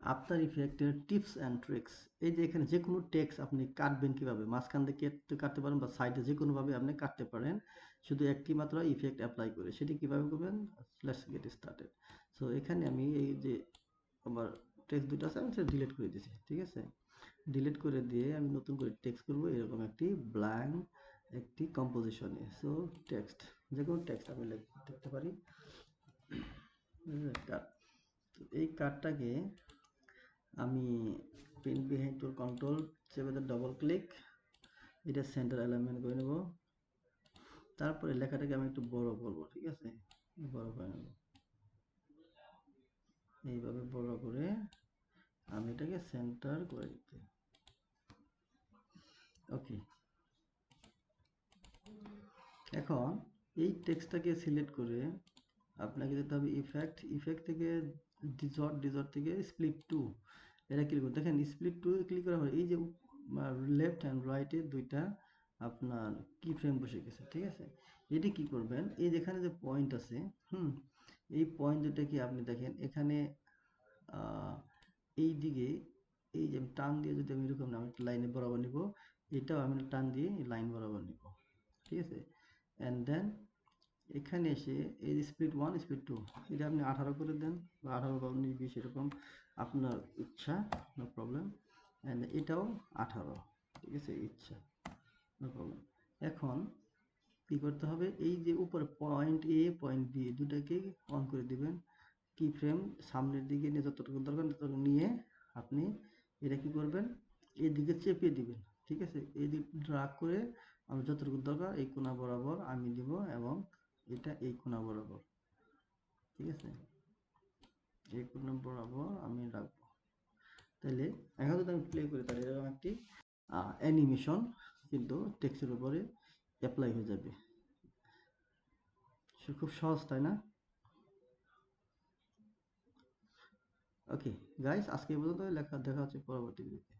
After ইফেক্টের tips and tricks এই যে এখানে যে কোনো টেক্স আপনি কাটবেন কীভাবে? মাঝখান থেকে কাটতে পারেন বা সাইডে যে কোনোভাবে আপনি কাটতে পারেন। শুধু একটি মাত্র ইফেক্ট অ্যাপ্লাই করে। সেটি কীভাবে করবেন? লেটস গেট স্টার্টেড সো এখানে আমি এই যে আমার টেক্সট দুটো আছে, আমি সেটা ডিলিট করে দিয়েছি, ঠিক আছে? ডিলিট করে দিয়ে আমি নতুন করে টেক্সট করব এরকম একটি ব্ল্যাঙ্ক একটি কম্পোজিশনে সো টেক্সট যে কোনো টেক্সট আমি লিখতে পারি। এই কার্ডটাকে আমি প্রিন্ট বিহাইন্ড টুল কন্ট্রোল চেপে ডবল ক্লিক এটা সেন্টার অ্যালাইনমেন্ট করে নেব। তারপরে লেখাটাকে আমি একটু বড় করব, ঠিক আছে? বড় করে নেব। এইভাবে বড় করে আমি এটাকে সেন্টার করে দিতে। ওকে এখন এই টেক্সটটাকে সিলেক্ট করে আপনাকে যেতে হবে ইফেক্ট ইফেক্ট থেকে ডিজর্ট ডিজর্ট থেকে স্প্লিট টু এটা ক্লিক করুন। দেখেন স্প্লিট টু ক্লিক করার পর এই যে লেফট হ্যান্ড রাইটে দুইটা আপনার কি ফ্রেম বসে গেছে, ঠিক আছে? এটি কি করবেন? এই যেখানে যে পয়েন্ট আছে, হুম, এই পয়েন্ট দুটা কি আপনি দেখেন, এখানে এই দিকে এই যে টান দিয়ে যদি আমি এরকম আমি লাইনে বরাবর নিব, এটাও আমি টান দিয়ে লাইন বরাবর নিব, ঠিক আছে? অ্যান্ড দেন এখানে এসে এই স্পিড ওয়ান স্পিড টু এটা আপনি আঠারো করে দেন বা আঠারো বা উনিশ, বিশ, এরকম আপনার ইচ্ছা নো প্রবলেম অ্যান্ড এটাও আঠারো, ঠিক আছে? ইচ্ছা নো প্রবলেম এখন কি করতে হবে? এই যে উপরে পয়েন্ট এ পয়েন্ট বি দুটাকে অন করে দিবেন। কি ফ্রেম সামনের দিকে নিয়ে যতটুকু দরকার ততটুকু নিয়ে আপনি এটা কি করবেন? এদিকে চেপে দিবেন, ঠিক আছে? এদিক ড্রাগ করে আমি যতটুকু দরকার এই কোনা বরাবর আমি দিব এবং এটা এই কোনা বরাবর ঠিক আছে? এই কোনা বরাবর আমি রাখব। তাহলে এখন যদি আমি প্লে করি, তাহলে এরকম একটি অ্যানিমেশন কিন্তু টেক্সটের উপরে অ্যাপ্লাই হয়ে যাবে। সে খুব সহজ, তাই না? ওকে গাইস আজকে পর্যন্ত লেখা, দেখা হচ্ছে পরবর্তী ভিডিওতে